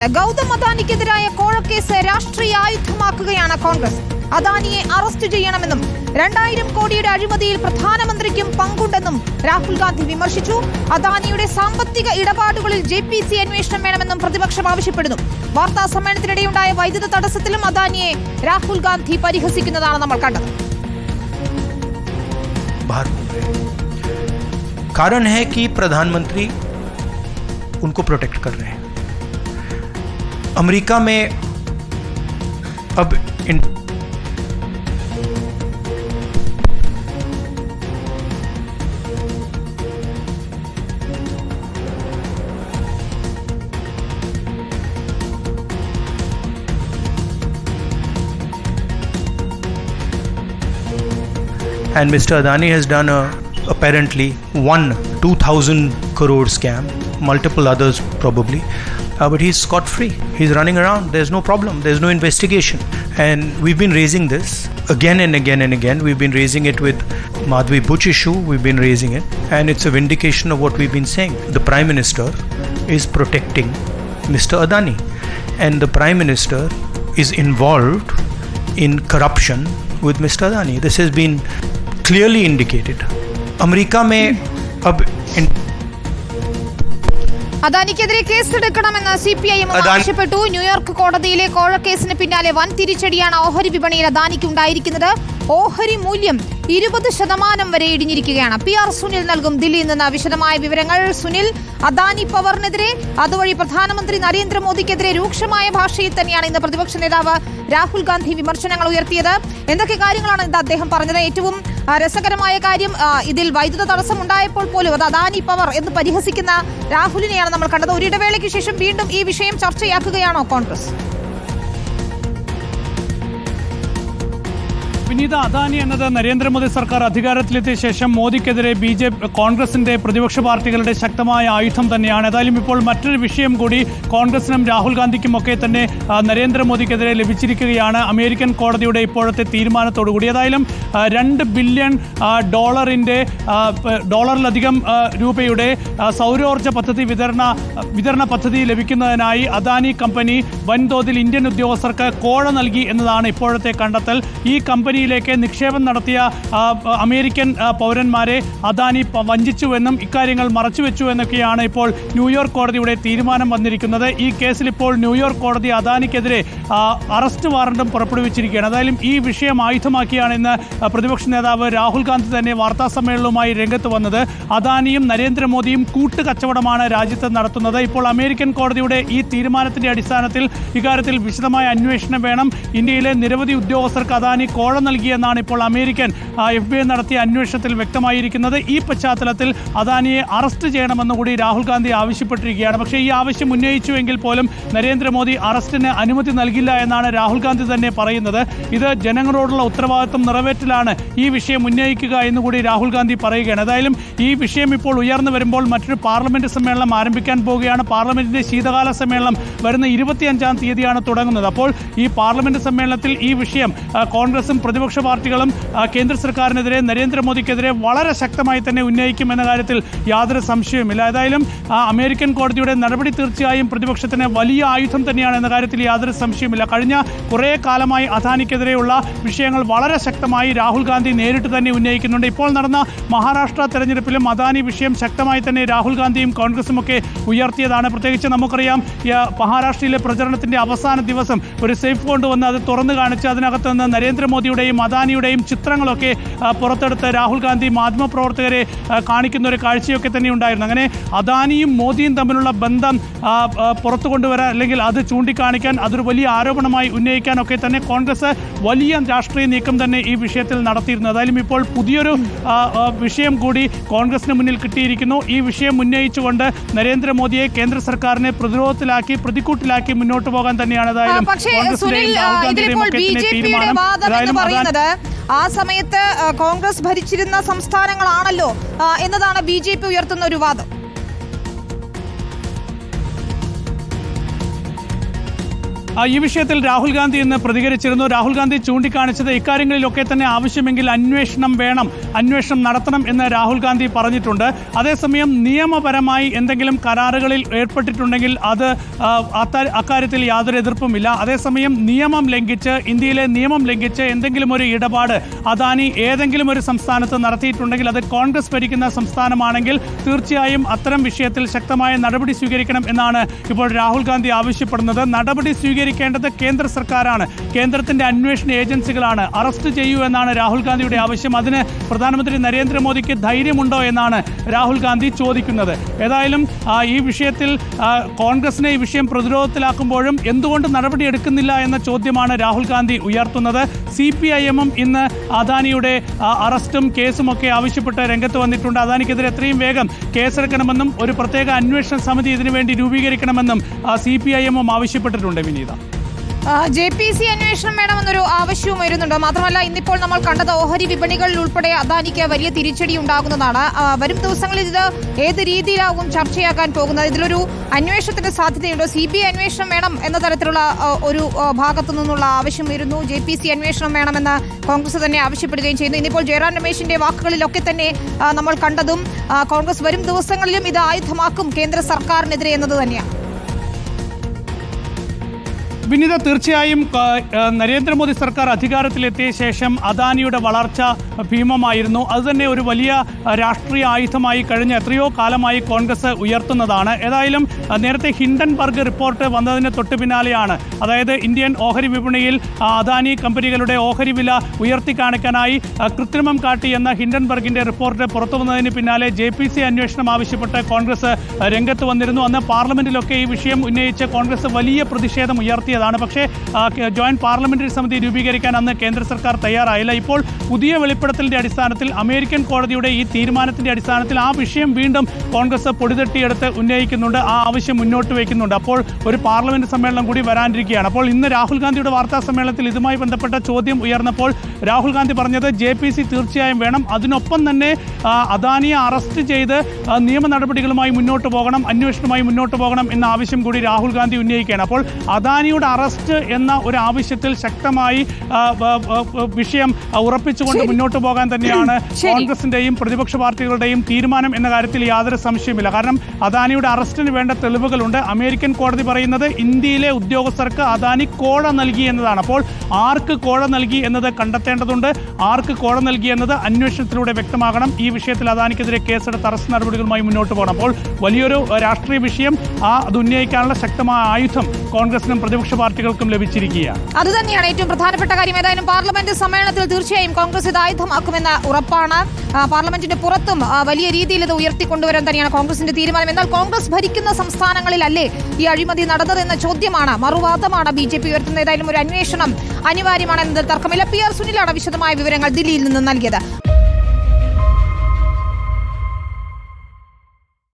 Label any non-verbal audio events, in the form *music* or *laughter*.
ഗൗതം അദാനിക്കെതിരായ കോഴക്കേസ് രാഷ്ട്രീയ ആയുധമാക്കുകയാണ് കോൺഗ്രസ് അദാനിയെ അറസ്റ്റ് ചെയ്യണമെന്നും രണ്ടായിരം കോടിയുടെ അഴിമതിയിൽ പ്രധാനമന്ത്രിക്കും പങ്കുണ്ടെന്നും രാഹുൽ ഗാന്ധി വിമർശിച്ചു അദാനിയുടെ സാമ്പത്തിക ഇടപാടുകളിൽ ജെ പി സി അന്വേഷണം വേണമെന്നും പ്രതിപക്ഷം ആവശ്യപ്പെടുന്നു വാർത്താ സമ്മേളനത്തിനിടെയുണ്ടായ വൈദ്യുത തടസ്സത്തിലും അദാനിയെ രാഹുൽ ഗാന്ധി പരിഹസിക്കുന്നതാണ് നമ്മൾ കണ്ടത് बाहर घूम रहे हैं कारण है कि प्रधानमंत्री उनको प्रोटेक्ट कर रहे हैं अमेरिका में अब इन and Mr. Adani has done a apparently one 2000 crore scam, multiple others probably, uh, but he's scot free. He's running around. There's no problem. There's no investigation, and we've been raising this again and again and again. We've been raising it with Madhvi Butch issue. We've been raising it, and it's a vindication of what we've been saying. The Prime Minister is protecting Mr. Adani, and the Prime Minister is involved in corruption with Mr. Adani. This has been clearly indicated. America में अब इन- അദാനിക്കെതിരെ കേസെടുക്കണമെന്ന് C P I M ആവശ്യപ്പെട്ടു. New York കോടതിയിലെ കോഴക്കേസിന് പിന്നാലെ വൻ തിരിച്ചടിയാണ് ഓഹരി വിപണിയിൽ അദാനിക്ക് ഉണ്ടായിരിക്കുന്നത്. ഓഹരി മൂല്യം ഇരുപത് ശതമാനം വരെ ഇടിഞ്ഞിരിക്കുകയാണ്. പി ആർ സുനിൽ നൽകും ദില്ലിയിൽ നിന്ന് വിശദമായ വിവരങ്ങൾ. സുനിൽ അദാനി പവറിനെതിരെ അതുവഴി പ്രധാനമന്ത്രി നരേന്ദ്രമോദിക്കെതിരെ രൂക്ഷമായ ഭാഷയിൽ തന്നെയാണ് ഇന്ന് പ്രതിപക്ഷ നേതാവ് രാഹുൽ ഗാന്ധി വിമർശനങ്ങൾ ഉയർത്തിയത്. എന്തൊക്കെ കാര്യങ്ങളാണ് ഇത് അദ്ദേഹം പറഞ്ഞത്? ഏറ്റവും രസകരമായ കാര്യം ഇതിൽ വൈദ്യുത തടസ്സം ഉണ്ടായപ്പോൾ പോലും അത് അദാനി പവർ എന്ന് പരിഹസിക്കുന്ന രാഹുലിനെയാണ് നമ്മൾ കണ്ടത്. ഒരിടവേളയ്ക്ക് ശേഷം വീണ്ടും ഈ വിഷയം ചർച്ചയാക്കുകയാണോ കോൺഗ്രസ്? വിനീത അദാനി എന്നത് നരേന്ദ്രമോദി സർക്കാർ അധികാരത്തിലെത്തിയ ശേഷം മോദിക്കെതിരെ ബി ജെ കോൺഗ്രസിന്റെ പ്രതിപക്ഷ പാർട്ടികളുടെ ശക്തമായ ആയുധം തന്നെയാണ്. ഏതായാലും ഇപ്പോൾ മറ്റൊരു വിഷയം കൂടി കോൺഗ്രസിനും രാഹുൽ ഗാന്ധിക്കും ഒക്കെ തന്നെ നരേന്ദ്രമോദിക്കെതിരെ ലഭിച്ചിരിക്കുകയാണ്. അമേരിക്കൻ കോടതിയുടെ ഇപ്പോഴത്തെ തീരുമാനത്തോടുകൂടി. ഏതായാലും രണ്ട് ബില്യൺ ഡോളറിന്റെ ഡോളറിലധികം രൂപയുടെ സൗരോർജ സൗരോർജ പദ്ധതി വിതരണ വിതരണ പദ്ധതി ലഭിക്കുന്നതിനായി അദാനി കമ്പനി വൻതോതിൽ ഇന്ത്യൻ ഉദ്യോഗസ്ഥർക്ക് കോഴ നൽകി എന്നതാണ് ഇപ്പോഴത്തെ കണ്ടെത്തൽ. ഈ കമ്പനിയിലേക്ക് നിക്ഷേപം നടത്തിയ അമേരിക്കൻ പൗരന്മാരെ അദാനി വഞ്ചിച്ചുവെന്നും ഇക്കാര്യങ്ങൾ മറച്ചുവെച്ചു എന്നൊക്കെയാണ് ഇപ്പോൾ ന്യൂയോർക്ക് കോടതിയുടെ തീരുമാനം വന്നിരിക്കുന്നത്. ഈ കേസിൽ ഇപ്പോൾ ന്യൂയോർക്ക് കോടതി അദാനിക്കെതിരെ അറസ്റ്റ് വാറണ്ടും പുറപ്പെടുവിച്ചിരിക്കുകയാണ്. അതായാലും ഈ വിഷയം ആയുധമാക്കിയാണ് ഇന്ന് പ്രതിപക്ഷ നേതാവ് രാഹുൽ ഗാന്ധി തന്നെ വാർത്താ സമ്മേളനവുമായി രംഗത്ത് വന്നത്. അദാനിയും നരേന്ദ്രമോദിയും കൂട്ടുകച്ചവടമാണ് രാജ്യത്ത് നടത്തുന്നത്. ഇപ്പോൾ അമേരിക്കൻ കോടതിയുടെ ഈ തീരുമാനത്തിന്റെ അടിസ്ഥാനത്തിൽ ഇക്കാര്യത്തിൽ വിശദമായ അന്വേഷണം വേണം. ഇന്ത്യയിലെ നിരവധി ഉദ്യോഗസ്ഥർക്ക് അദാനി കോഴ നൽകിയെന്നാണ് ഇപ്പോൾ അമേരിക്കൻ എഫ് ബി ഐ നടത്തിയ അന്വേഷണത്തിൽ വ്യക്തമായിരിക്കുന്നത്. ഈ പശ്ചാത്തലത്തിൽ അദാനിയെ അറസ്റ്റ് ചെയ്യണമെന്ന് കൂടി രാഹുൽ ഗാന്ധി ആവശ്യപ്പെട്ടിരിക്കുകയാണ്. പക്ഷേ ഈ ആവശ്യം ഉന്നയിച്ചുവെങ്കിൽ പോലും നരേന്ദ്രമോദി അറസ്റ്റിന് അനുമതി നൽകില്ല എന്നാണ് രാഹുൽ ഗാന്ധി തന്നെ പറയുന്നത്. ഇത് ജനങ്ങളോടുള്ള ഉത്തരവാദിത്വം നിറവേറ്റലാണ് ഈ വിഷയം ഉന്നയിക്കുക എന്ന് കൂടി രാഹുൽ ഗാന്ധി പറയുകയാണ്. ഏതായാലും ഈ വിഷയം ഇപ്പോൾ ഉയർന്നു വരുമ്പോൾ മറ്റൊരു പാർലമെന്റ് സമ്മേളനം ആരംഭിക്കാൻ പോവുകയാണ്. പാർലമെന്റിന്റെ ശീതകാല സമ്മേളനം വരുന്ന ഇരുപത്തിയഞ്ചാം തീയതിയാണ് തുടങ്ങുന്നത്. അപ്പോൾ ഈ പാർലമെന്റ് സമ്മേളനത്തിൽ ഈ വിഷയം കോൺഗ്രസും പ്രതിപക്ഷ പാർട്ടികളും ആ, കേന്ദ്ര സർക്കാരിനെതിരെ നരേന്ദ്രമോദിക്കെതിരെ വളരെ ശക്തമായി തന്നെ ഉന്നയിക്കും എന്ന കാര്യത്തിൽ യാതൊരു സംശയവുമില്ല. ഏതായാലും അമേരിക്കൻ കോടതിയുടെ നടപടി തീർച്ചയായും പ്രതിപക്ഷത്തിന് വലിയ ആയുധം തന്നെയാണ് എന്ന കാര്യത്തിൽ യാതൊരു സംശയവുമില്ല. കഴിഞ്ഞ കുറേ കാലമായി അദാനിക്കെതിരെയുള്ള വിഷയങ്ങൾ വളരെ ശക്തമായി രാഹുൽ ഗാന്ധി നേരിട്ട് തന്നെ ഉന്നയിക്കുന്നുണ്ട്. ഇപ്പോൾ നടന്ന മഹാരാഷ്ട്ര തെരഞ്ഞെടുപ്പിലും അദാനി വിഷയം ശക്തമായി തന്നെ രാഹുൽ ഗാന്ധിയും കോൺഗ്രസും ഒക്കെ ഉയർത്തിയതാണ്. പ്രത്യേകിച്ച് നമുക്കറിയാം മഹാരാഷ്ട്രയിലെ പ്രചരണത്തിന്റെ അവസാന ദിവസം ഒരു സേഫ് കൊണ്ടുവന്ന് അത് തുറന്നു കാണിച്ച് അതിനകത്ത് നിന്ന് നരേന്ദ്രമോദിയുടെയും അദാനിയുടെയും ചിത്രങ്ങളൊക്കെ പുറത്തെടുത്ത് രാഹുൽ ഗാന്ധി മാധ്യമപ്രവർത്തകരെ കാണിക്കുന്ന ഒരു കാഴ്ചയൊക്കെ തന്നെ ഉണ്ടായിരുന്നു അങ്ങനെ അദാനിയും മോദിയും തമ്മിലുള്ള ബന്ധം പുറത്തു കൊണ്ടുവരാൻ അല്ലെങ്കിൽ അത് ചൂണ്ടിക്കാണിക്കാൻ അതൊരു വലിയ ആരോപണമായി ഉന്നയിക്കാനൊക്കെ തന്നെ കോൺഗ്രസ് വലിയ രാഷ്ട്രീയ നീക്കം തന്നെ ഈ വിഷയത്തിൽ നടത്തിയിരുന്നു. ഏതായാലും ഇപ്പോൾ പുതിയൊരു വിഷയം കൂടി കോൺഗ്രസിന് മുന്നിൽ കിട്ടിയിരിക്കുന്നു. ഈ വിഷയം ഉന്നയിച്ചുകൊണ്ട് നരേന്ദ്രമോദിയെ കേന്ദ്ര സർക്കാരിനെ പ്രതിരോധത്തിലാക്കി പ്രതിക്കൂട്ടിലാക്കി മുന്നോട്ട് പോകാൻ തന്നെയാണ് അതായത് ഏതായാലും കോൺഗ്രസിന്റെയും രാഹുൽ ഗാന്ധിയുടെയും ഒക്കെ തീരുമാനം. ഏതായാലും പറയുന്നത് ആ സമയത്ത് കോൺഗ്രസ് ഭരിച്ചിരുന്ന സംസ്ഥാനങ്ങളാണല്ലോ എന്നതാണ് ബി ജെ പി ഉയർത്തുന്ന ഒരു വാദം. ഈ വിഷയത്തിൽ രാഹുൽ ഗാന്ധി ഇന്ന് പ്രതികരിച്ചിരുന്നു. രാഹുൽ ഗാന്ധി ചൂണ്ടിക്കാണിച്ചത് ഇക്കാര്യങ്ങളിലൊക്കെ തന്നെ ആവശ്യമെങ്കിൽ അന്വേഷണം വേണം. അന്വേഷണം നടത്തണം എന്ന് രാഹുൽ ഗാന്ധി പറഞ്ഞിട്ടുണ്ട്. അതേസമയം നിയമപരമായി എന്തെങ്കിലും കരാറുകളിൽ ഏർപ്പെട്ടിട്ടുണ്ടെങ്കിൽ അത് അക്കാര്യത്തിൽ യാതൊരു എതിർപ്പുമില്ല. അതേസമയം നിയമം ലംഘിച്ച് ഇന്ത്യയിലെ നിയമം ലംഘിച്ച് എന്തെങ്കിലും ഒരു ഇടപാട് അദാനി ഏതെങ്കിലും ഒരു സംസ്ഥാനത്ത് നടത്തിയിട്ടുണ്ടെങ്കിൽ അത് കോൺഗ്രസ് ഭരിക്കുന്ന സംസ്ഥാനമാണെങ്കിൽ തീർച്ചയായും അത്തരം വിഷയത്തിൽ ശക്തമായ നടപടി സ്വീകരിക്കണം എന്നാണ് ഇപ്പോൾ രാഹുൽ ഗാന്ധി ആവശ്യപ്പെടുന്നത്. നടപടി സ്വീകരിക്കേണ്ടത് കേന്ദ്ര സർക്കാരാണ്. കേന്ദ്രത്തിന്റെ അന്വേഷണ ഏജൻസികളാണ്. അറസ്റ്റ് ചെയ്യൂ എന്നാണ് രാഹുൽ ഗാന്ധിയുടെ ആവശ്യം. അതിന് പ്രധാനമന്ത്രി നരേന്ദ്രമോദിക്ക് ധൈര്യമുണ്ടോ എന്നാണ് രാഹുൽ ഗാന്ധി ചോദിക്കുന്നത്. ഏതായാലും ഈ വിഷയത്തിൽ കോൺഗ്രസിനെ ഈ വിഷയം പ്രതിരോധത്തിലാക്കുമ്പോഴും എന്തുകൊണ്ട് നടപടി എടുക്കുന്നില്ല എന്ന ചോദ്യമാണ് രാഹുൽ ഗാന്ധി ഉയർത്തുന്നത്. സി പി ഐ എമ്മും ഇന്ന് അദാനിയുടെ അറസ്റ്റും കേസും ഒക്കെ ആവശ്യപ്പെട്ട് രംഗത്ത് വന്നിട്ടുണ്ട്. അദാനിക്കെതിരെ എത്രയും വേഗം കേസെടുക്കണമെന്നും ഒരു പ്രത്യേക അന്വേഷണ സമിതി ഇതിനുവേണ്ടി രൂപീകരിക്കണമെന്നും സി പി ഐ എമ്മും ആവശ്യപ്പെട്ടിട്ടുണ്ട് വിനീത. ജെ പി സി അന്വേഷണം വേണമെന്നൊരു ആവശ്യവും വരുന്നുണ്ട്. മാത്രമല്ല ഇന്നിപ്പോൾ നമ്മൾ കണ്ടത് ഓഹരി വിപണികളിൽ ഉൾപ്പെടെ അദാനിക്ക് വലിയ തിരിച്ചടി ഉണ്ടാകുന്നതാണ്. വരും ദിവസങ്ങളിൽ ഇത് ഏത് രീതിയിലാകും ചർച്ചയാക്കാൻ പോകുന്നത്? ഇതിലൊരു അന്വേഷണത്തിന്റെ സാധ്യതയുണ്ടോ. സി ബി ഐ അന്വേഷണം വേണം എന്ന തരത്തിലുള്ള ഒരു ഭാഗത്തു നിന്നുള്ള ആവശ്യം വരുന്നു. ജെ പി സി അന്വേഷണം വേണമെന്ന് കോൺഗ്രസ് തന്നെ ആവശ്യപ്പെടുകയും ചെയ്യുന്നു. ഇന്നിപ്പോൾ ജയറാം രമേശിന്റെ വാക്കുകളിലൊക്കെ തന്നെ നമ്മൾ കണ്ടതും കോൺഗ്രസ് വരും ദിവസങ്ങളിലും ഇത് ആയുധമാക്കും കേന്ദ്ര സർക്കാരിനെതിരെ എന്നത് തന്നെയാണ്. വിനിത തീർച്ചയായും നരേന്ദ്രമോദി സർക്കാർ അധികാരത്തിലെത്തിയ ശേഷം അദാനിയുടെ വളർച്ച ഭീമമായിരുന്നു. അതുതന്നെ ഒരു വലിയ രാഷ്ട്രീയ ആയുധമായി കഴിഞ്ഞ എത്രയോ കാലമായി കോൺഗ്രസ് ഉയർത്തുന്നതാണ്. ഏതായാലും നേരത്തെ ഹിൻഡൻബർഗ് റിപ്പോർട്ട് വന്നതിന് തൊട്ട് പിന്നാലെയാണ്. അതായത് ഇന്ത്യൻ ഓഹരി വിപണിയിൽ അദാനി കമ്പനികളുടെ ഓഹരി വില ഉയർത്തി കാണിക്കാനായി കൃത്രിമം കാട്ടി എന്ന ഹിൻഡൻബർഗിന്റെ റിപ്പോർട്ട് പുറത്തു വന്നതിന് പിന്നാലെ ജെ പി സി അന്വേഷണം ആവശ്യപ്പെട്ട് കോൺഗ്രസ് രംഗത്ത് വന്നിരുന്നു. അന്ന് പാർലമെന്റിലൊക്കെ ഈ വിഷയം ഉന്നയിച്ച് കോൺഗ്രസ് വലിയ പ്രതിഷേധം ഉയർത്തിയതാണ് പക്ഷേ ജോയിന്റ് പാർലമെന്ററി സമിതി രൂപീകരിക്കാൻ അന്ന് കേന്ദ്ര സർക്കാർ തയ്യാറായില്ല. ഇപ്പോൾ പുതിയ വെളിപ്പെടുത്തലിന്റെ അടിസ്ഥാനത്തിൽ അമേരിക്കൻ കോടതിയുടെ ഈ തീരുമാനത്തിന്റെ അടിസ്ഥാനത്തിൽ ആ വിഷയം വീണ്ടും കോൺഗ്രസ് പൊടിതട്ടിയെടുത്ത് ഉന്നയിക്കുന്നുണ്ട്. ആ ആവശ്യം മുന്നോട്ട് വയ്ക്കുന്നുണ്ട്. അപ്പോൾ ഒരു പാർലമെന്റ് സമ്മേളനം കൂടി വരാനിരിക്കുകയാണ്. അപ്പോൾ ഇന്ന് രാഹുൽ ഗാന്ധിയുടെ വാർത്താ സമ്മേളനത്തിൽ ഇതുമായി ബന്ധപ്പെട്ട ചോദ്യം ഉയർന്നപ്പോൾ രാഹുൽ ഗാന്ധി പറഞ്ഞത് ജെ പി സി തീർച്ചയായും വേണം. അതിനൊപ്പം തന്നെ അദാനിയെ അറസ്റ്റ് ചെയ്ത് നിയമ നടപടികളുമായി മുന്നോട്ട് പോകണം അന്വേഷണവുമായി മുന്നോട്ട് പോകണം എന്ന ആവശ്യം കൂടി രാഹുൽ ഗാന്ധി ഉന്നയിക്കുകയാണ്. അപ്പോൾ അദാനിയുടെ അറസ്റ്റ് എന്ന ഒരു ആവശ്യത്തിൽ ശക്തമായി വിഷയം ഉറപ്പിച്ചുകൊണ്ട് മുന്നോട്ട് പോകാൻ തന്നെയാണ്. *clears throat* കോൺഗ്രസിന്റെയും പ്രതിപക്ഷ പാർട്ടികളുടെയും തീരുമാനം എന്ന കാര്യത്തിൽ യാതൊരു സംശയമില്ല കാരണം അദാനിയുടെ അറസ്റ്റിന് വേണ്ട തെളിവുകളുണ്ട്. അമേരിക്കൻ കോടതി പറയുന്നത് ഇന്ത്യയിലെ ഉദ്യോഗസ്ഥർക്ക് അദാനി കോഴ നൽകി എന്നതാണ്. അപ്പോൾ ആർക്ക് കോഴ നൽകി എന്നത് കണ്ടെത്തേണ്ടതുണ്ട്. ആർക്ക് കോഴ നൽകി എന്നത് അന്വേഷണത്തിലൂടെ വ്യക്തമാകണം. ഈ വിഷയത്തിൽ അദാനിക്കെതിരെ കേസെടുത്ത് അറസ്റ്റ് നടപടികളുമായി മുന്നോട്ട് പോകണം. അപ്പോൾ വലിയൊരു രാഷ്ട്രീയ വിഷയം ആ അത് ഉന്നയിക്കാനുള്ള ശക്തമായ ആയുധം കോൺഗ്രസിനും പ്രതിപക്ഷ പാർട്ടികൾക്കും ലഭിച്ചിരിക്കുകയാണ്. അത് തന്നെയാണ് ഏറ്റവും പ്രധാനപ്പെട്ട കാര്യം. ഏതായാലും പാർലമെന്റ് സമ്മേളനത്തിൽ തീർച്ചയായും കോൺഗ്രസ് ഇത് ആയുധമാക്കുമെന്ന ഉറപ്പാണ്. പാർലമെന്റിന്റെ പുറത്തും വലിയ രീതിയിൽ ഇത് ഉയർത്തിക്കൊണ്ടുവരാൻ തന്നെയാണ് കോൺഗ്രസിന്റെ തീരുമാനം. എന്നാൽ കോൺഗ്രസ് ഭരിക്കുന്ന സംസ്ഥാനങ്ങളിലല്ലേ ഈ അഴിമതി നടന്നതെന്ന ചോദ്യമാണ് മറുവാദമാണ് ബി ജെ പി ഉയർത്തുന്ന ഏതായാലും ഒരു അന്വേഷണം അനിവാര്യമാണെന്നത് തർക്കമില്ല. പി ആർ സുനിലാണ് വിശദമായ വിവരങ്ങൾ ദില്ലിയിൽ നിന്ന് നൽകിയത്.